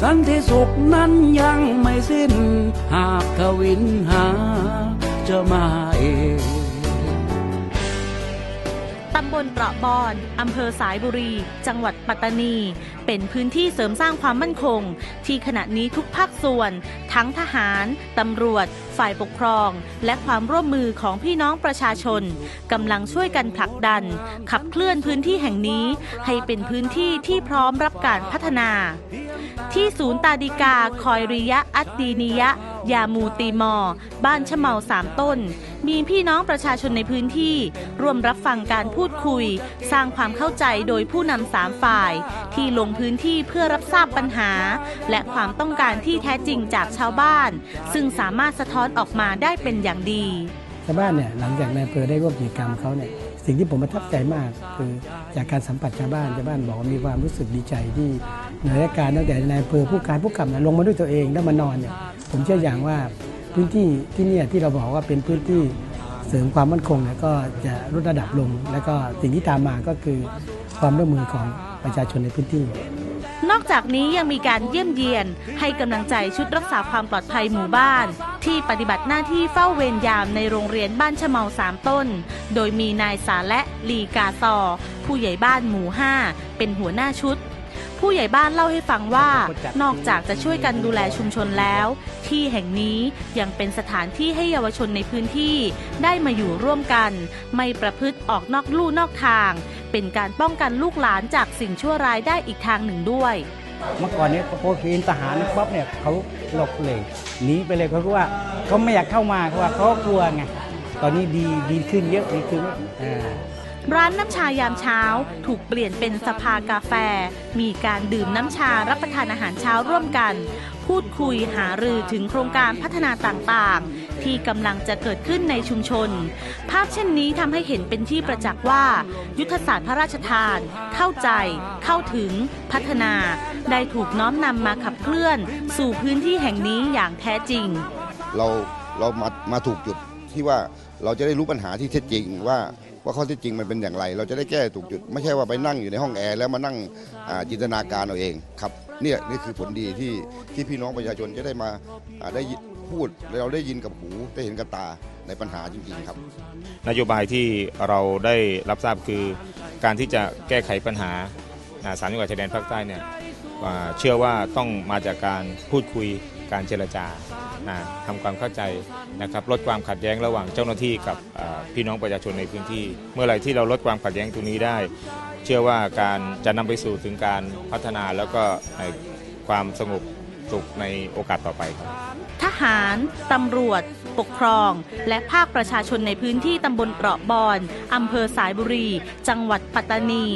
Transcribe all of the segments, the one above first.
สันติสุขนั้นยังไม่สิ้น หากทวินหาจะมาเอง ตำบลเปราะบอน อำเภอสายบุรี จังหวัดปัตตานี เป็นพื้นที่เสริมสร้างความมั่นคง ที่ขณะนี้ทุกภาคส่วน ทั้งทหาร ตำรวจ ฝ่ายปกครอง และความร่วมมือของพี่น้องประชาชนกำลังช่วยกันผลักดัน ขับเคลื่อนพื้นที่แห่งนี้ ให้เป็นพื้นที่ที่พร้อมรับการพัฒนา ที่ศูนย์ตาดิกาคอยริยะอัตดีนิยะ ยามูตีมอ บ้านชะเมาสามต้น มีพี่น้องประชาชนในพื้นที่ ร่วมรับฟังการพูดคุย สร้างความเข้าใจโดยผู้นำสามฝ่าย ที่ลงพื้นที่เพื่อรับทราบปัญหา และความต้องการที่แท้จริงจากชาวบ้าน ซึ่งสามารถสะท้อนออกมาได้เป็นอย่างดีชาวบ้านเนี่ยหลังจากนายอำเภอได้ร่วมกิจกรรมเขาเนี่ยสิ่งที่ผมประทับใจมากคือจากการสัมผัสชาวบ้านชาวบ้านบอกว่ามีความรู้สึกดีใจที่หน่วยราชการตั้งแต่นายอำเภอผู้การผู้กำกับลงมาด้วยตัวเองแล้วมานอนเนี่ยผมเชื่ออย่างว่า พื้นที่ที่นี่ที่เราบอกว่าเป็นพื้นที่เสริมความมั่นคงเนี่ยก็จะลดระดับลง แล้วก็สิ่งที่ตามมาก็คือความร่วมมือของประชาชนในพื้นที่ นอกจากนี้ยังมีการเยี่ยมเยียนให้กำลังใจชุดรักษาความปลอดภัยหมู่บ้าน ที่ปฏิบัติหน้าที่เฝ้าเวรยามในโรงเรียนบ้านชะเมาสามต้น โดยมีนายสาและลีกาซอ ผู้ใหญ่บ้านหมู่ 5 เป็นหัวหน้าชุด ผู้ใหญ่บ้านเล่าให้ฟังว่านอกจากจะช่วยกันดูแลชุมชนแล้ว ที่แห่งนี้ยังเป็นสถานที่ให้เยาวชนในพื้นที่ได้มาอยู่ร่วมกัน ไม่ประพฤติออกนอกลู่นอกทาง เป็นการป้องกันลูกหลานจากสิ่งชั่วร้ายได้อีกทางหนึ่งด้วย เมื่อก่อนเนี้พอเห็นทหารปั๊บเนี่ยเขาหลบเลยหนีไปเลยเขาก็ว่าเขาไม่อยากเข้ามาเขาว่าเขากลัวไงตอนนี้ดีดีขึ้นเยอะดีขึ้นอ่า ร้านน้ำชายามเช้าถูกเปลี่ยนเป็นสภากาแฟ มีการดื่มน้ำชารับประทานอาหารเช้าร่วมกัน พูดคุยหารือถึงโครงการพัฒนาต่างๆ ที่กำลังจะเกิดขึ้นในชุมชน ภาพเช่นนี้ทำให้เห็นเป็นที่ประจักษ์ว่า ยุทธศาสตร์พระราชทาน เข้าใจ เข้าถึง พัฒนา ได้ถูกน้อมนำมาขับเคลื่อน สู่พื้นที่แห่งนี้อย่างแท้จริง เราเรามามาถูกจุดที่ว่าเราจะได้รู้ปัญหาที่แท้จริงว่า ว่าข้อท็จจริงมันเป็นอย่างไร เราจะได้แก้ถูกจุด ไม่ใช่ว่าไปนั่งอยู่ในห้องแอร์แล้วมานั่งจินตนาการเอาเองครับเนี่ยนี่คือผลดีที่ที่พี่น้องประชาชนจะได้มาได้พูดเราได้ยินกับหูได้เห็นกับตาในปัญหาจริงๆครับ นโยบายที่เราได้รับทราบคือการที่จะแก้ไขปัญหาสามจังหวัดชายแดนภาคใต้เนี่ย เชื่อว่าต้องมาจากการพูดคุยการเจรจาอ่าทำความเข้าใจนะครับลดความขัดแย้งระหว่างเจ้าหน้าที่กับพี่น้องประชาชนในพื้นที่ เมื่อไหร่ที่เราลดความขัดแย้งตรงนี้ได้ เชื่อว่าการจะนำไปสู่ถึงการพัฒนาแล้วก็ในความสงบสุขในโอกาสต่อไปครับทหารตำรวจ ปกครอง และภาคประชาชนในพื้นที่ตำบลเปราะบอนอำเภอสายบุรี จังหวัดปัตตานี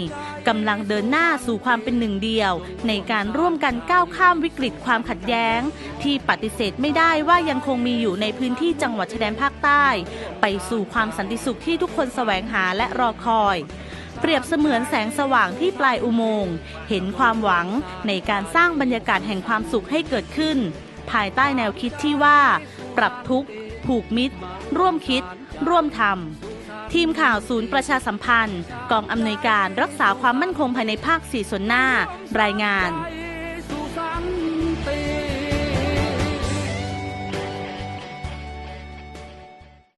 กำลังเดินหน้าสู่ความเป็นหนึ่งเดียว ในการร่วมกันก้าวข้ามวิกฤตความขัดแย้ง ที่ปฏิเสธไม่ได้ว่ายังคงมีอยู่ในพื้นที่จังหวัดชายแดนภาคใต้ ไปสู่ความสันติสุขที่ทุกคนแสวงหาและรอคอย เปรียบเสมือนแสงสว่างที่ปลายอุโมงค์เห็นความหวังในการสร้างบรรยากาศแห่งความสุขให้เกิดขึ้น ภายใต้แนวคิดที่ว่า ปรับทุกข์ผูกมิตร ร่วมคิด ร่วมทำ ทีมข่าวศูนย์ประชาสัมพันธ์ กองอำนวยการรักษาความมั่นคงภายในภาคสี่ส่วนหน้า รายงาน